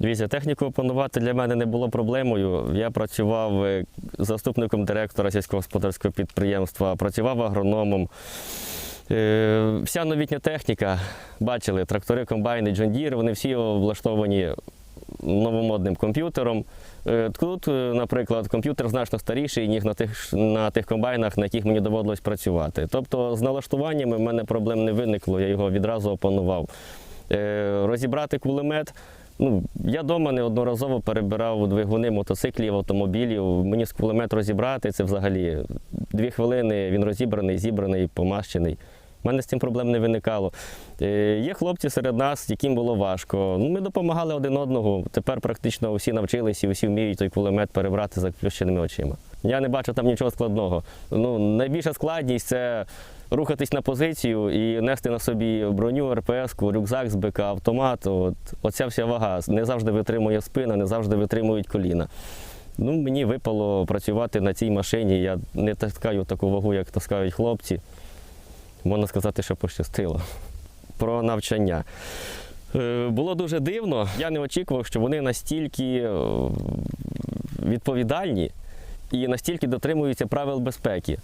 Дивіться, техніку опанувати для мене не було проблемою. Я працював е, заступником директора сільськогосподарського підприємства, працював агрономом. Е, Вся новітня техніка, бачили, трактори, комбайни, Deere, вони всі облаштовані новомодним комп'ютером. Е, Тут, наприклад, комп'ютер значно старіший, ніж на тих, на тих комбайнах, на яких мені доводилось працювати. Тобто з налаштуваннями в мене проблем не виникло, я його відразу опанував. Розібрати кулемет. Ну, я вдома неодноразово перебирав двигуни мотоциклів, автомобілів. Мені з кулемет розібрати це взагалі дві хвилини. Він розібраний, зібраний, помащений. У мене з цим проблем не виникало. Е, Є хлопці серед нас, яким було важко. Ну, ми допомагали один одного. Тепер практично всі навчилися і всі вміють той кулемет перебрати за заплющеними очима. Я не бачу там нічого складного. Ну, найбільша складність це рухатись на позицію і нести на собі броню, РПС, рюкзак з БК, автомат. От, оця вся вага не завжди витримує спина, не завжди витримують коліна. Ну, мені випало працювати на цій машині. Я не таскаю таку вагу, як таскають хлопці. Можна сказати, що пощастило. Про навчання. Е, Було дуже дивно. Я не очікував, що вони настільки е, відповідальні і настільки дотримуються правил безпеки.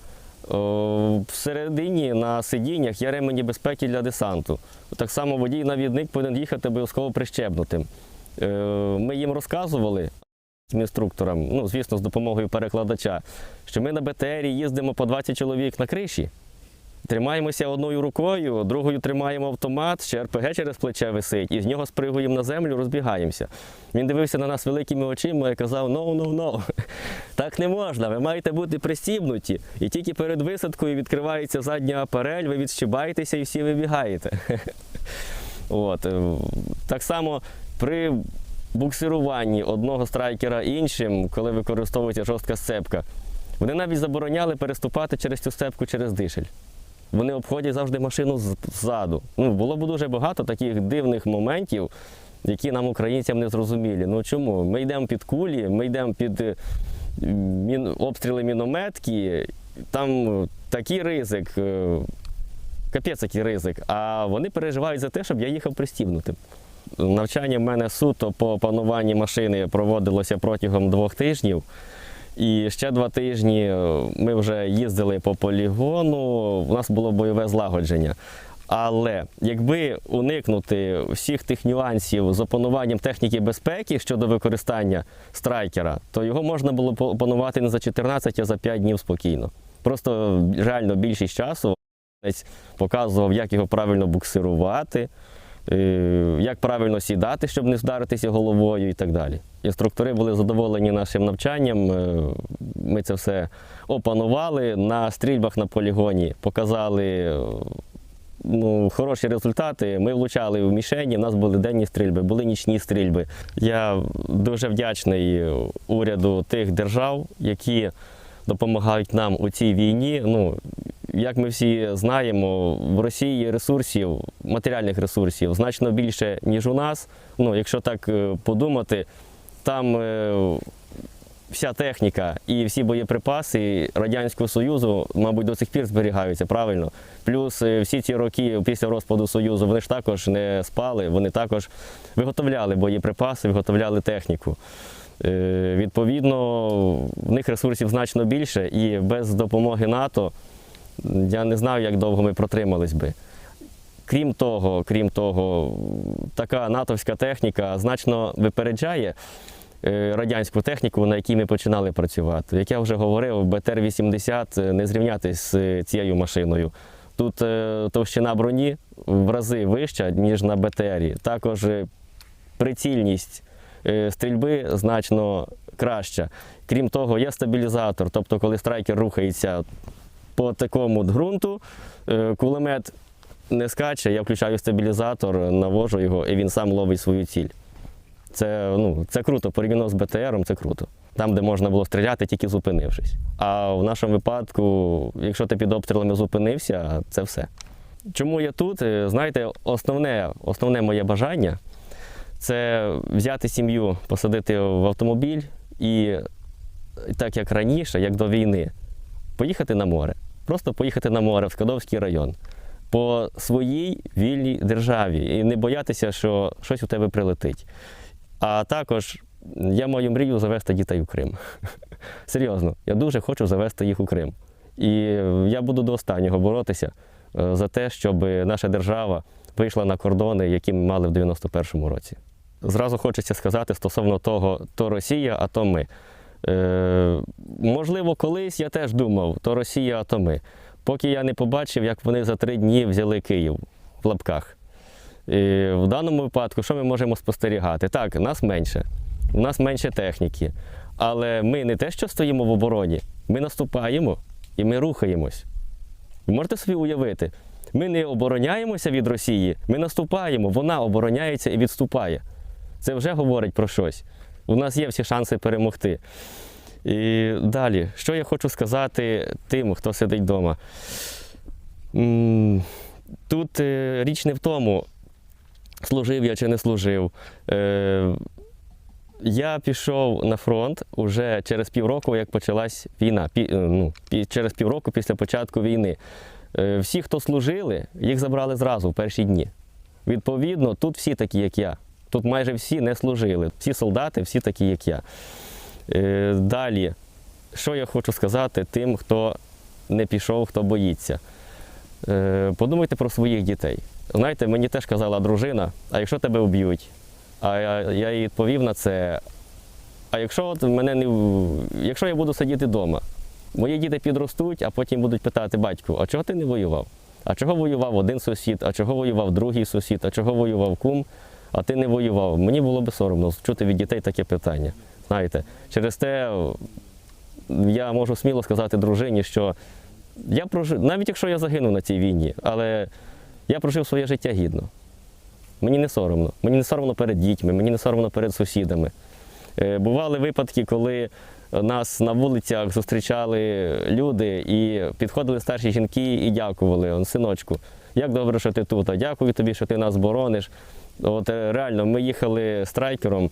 Всередині на сидіннях є ремені безпеки для десанту. Так само водій-навідник повинен їхати обов'язково прищепнутим. Е, Ми їм розказували інструкторам, ну, звісно, з допомогою перекладача, що ми на БТРі їздимо по 20 чоловік на криші. Тримаємося одною рукою, другою тримаємо автомат, ще РПГ через плече висить, і з нього спригуємо на землю, розбігаємося. Він дивився на нас великими очима і казав: no, no, так не можна, ви маєте бути пристібнуті. І тільки перед висадкою відкривається задня апарель, ви відщибаєтеся і всі вибігаєте. От. е, Так само при буксируванні одного страйкера іншим, коли використовується жорстка сцепка, вони навіть забороняли переступати через цю сцепку через дишель. Вони обходять завжди машину ззаду. Ну, було б дуже багато таких дивних моментів, які нам, українцям, не зрозумілі. Ну чому? Ми йдемо під кулі, ми йдемо під е, мін... обстріли мінометки, там такий ризик, е, капець який ризик. А вони переживають за те, щоб я їхав пристібнутим. Навчання в мене суто по опануванні машини проводилося протягом двох тижнів. І ще два тижні е, ми вже їздили по полігону, у нас було бойове злагодження. Але якби уникнути всіх тих нюансів з опануванням техніки безпеки щодо використання страйкера, то його можна було опанувати не за 14, а за 5 днів спокійно. Просто реально більшість часу Десь показував, як його правильно буксирувати, е, як правильно сідати, щоб не вдаритися головою і так далі. Інструктори були задоволені нашим навчанням. е, Ми це все опанували на стрільбах на полігоні, показали е, ну, хороші результати. Ми влучали в мішені, в нас були денні стрільби, були нічні стрільби. Я дуже вдячний уряду тих держав, які допомагають нам у цій війні. Ну, як ми всі знаємо, в Росії ресурсів, матеріальних ресурсів значно більше, ніж у нас. Ну, якщо так е, подумати, там е, вся техніка і всі боєприпаси Радянського Союзу, мабуть, до сих пір зберігаються, правильно. Плюс е, всі ці роки після розпаду Союзу вони ж також не спали, вони також виготовляли боєприпаси, виготовляли техніку. Відповідно, в них ресурсів значно більше, і без допомоги НАТО я не знаю, як довго ми протримались би. Крім того, крім того, така натовська техніка значно випереджає е, радянську техніку, на якій ми починали працювати. Як я вже говорив, БТР-80 не зрівняти з е, цією машиною. Тут е, товщина броні в рази вища, ніж на БТРі. Також е, прицільність е, стрільби значно краща. Крім того, є стабілізатор, тобто, коли страйкер рухається по такому ґрунту, е, кулемет не скаче, я включаю стабілізатор, навожу його, і він сам ловить свою ціль. Це, ну, це круто, порівняно з БТРом, це круто. Там, де можна було стріляти, тільки зупинившись. А в нашому випадку, якщо ти під обстрілами зупинився, це все. Чому я тут? Е, Знаєте, основне, основне моє бажання це взяти сім'ю, посадити в автомобіль і так як раніше, як до війни, поїхати на море. Просто поїхати на море в Скадовський район по своїй вільній державі і не боятися, що щось у тебе прилетить. А також я маю мрію завести дітей у Крим. Серйозно, я дуже хочу завести їх у Крим. І я буду до останнього боротися е, за те, щоб наша держава вийшла на кордони, які ми мали в 91-му році. Зразу хочеться сказати стосовно того, то Росія, а то ми. Е, можливо, колись я теж думав, то Росія, а ми. Поки я не побачив, як вони за три дні взяли Київ в лапках. І в даному випадку, що ми можемо спостерігати? Так, нас менше, у нас менше техніки. Але ми не те, що стоїмо в обороні, ми наступаємо і ми рухаємось. Ви можете собі уявити, ми не обороняємося від Росії, ми наступаємо, вона обороняється і відступає. Це вже говорить про щось. У нас є всі шанси перемогти. І далі, що я хочу сказати тим, хто сидить вдома. Тут е, річ не в тому, служив я чи не служив. Е, Я пішов на фронт уже через півроку, як почалась війна. Пі, е, ну, через півроку після початку війни. Всі, хто служили, їх забрали зразу в перші дні. Відповідно, тут всі такі, як я. Тут майже всі не служили. Всі солдати, всі такі, як я. Е, Далі, що я хочу сказати тим, хто не пішов, хто боїться. Е, Подумайте про своїх дітей. Знаєте, мені теж казала дружина, а якщо тебе вб'ють? А я, їй відповів на це. А якщо от мене не якщо я буду сидіти вдома, мої діти підростуть, а потім будуть питати батьку, а чого ти не воював? А чого воював один сусід, а чого воював другий сусід, а чого воював кум, а ти не воював? Мені було би соромно чути від дітей таке питання. Знаєте, через те я можу сміло сказати дружині, що я прожив, навіть якщо я загинув на цій війні, але я прожив своє життя гідно. Мені не соромно. Мені не соромно перед дітьми, мені не соромно перед сусідами. Е, Бували випадки, коли нас на вулицях зустрічали люди і підходили старші жінки і дякували. Он, синочку, як добре, що ти тут, а дякую тобі, що ти нас борониш. От е, реально, ми їхали страйкером.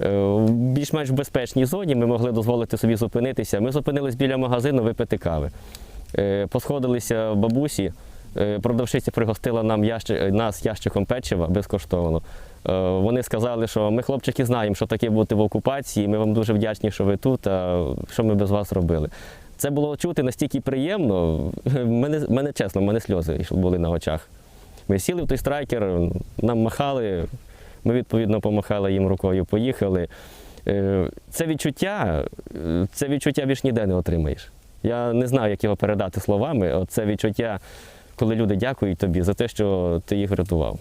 е, В більш-менш безпечній зоні ми могли дозволити собі зупинитися. Ми зупинились біля магазину випити кави. Е, Посходилися бабусі, продавщиця пригостила нам ящик, нас ящиком печива безкоштовно. Вони сказали, що ми, хлопчики, знаємо, що таке бути в окупації. Ми вам дуже вдячні, що ви тут. А що ми без вас робили? Це було чути настільки приємно. Мене, мене чесно, мене сльози були на очах. Ми сіли в той страйкер, нам махали, ми відповідно помахали їм рукою, поїхали. Е, Це відчуття, це відчуття більш ніде не отримаєш. Я не знаю, як його передати словами. Це відчуття, коли люди дякують тобі за те, що ти їх врятував.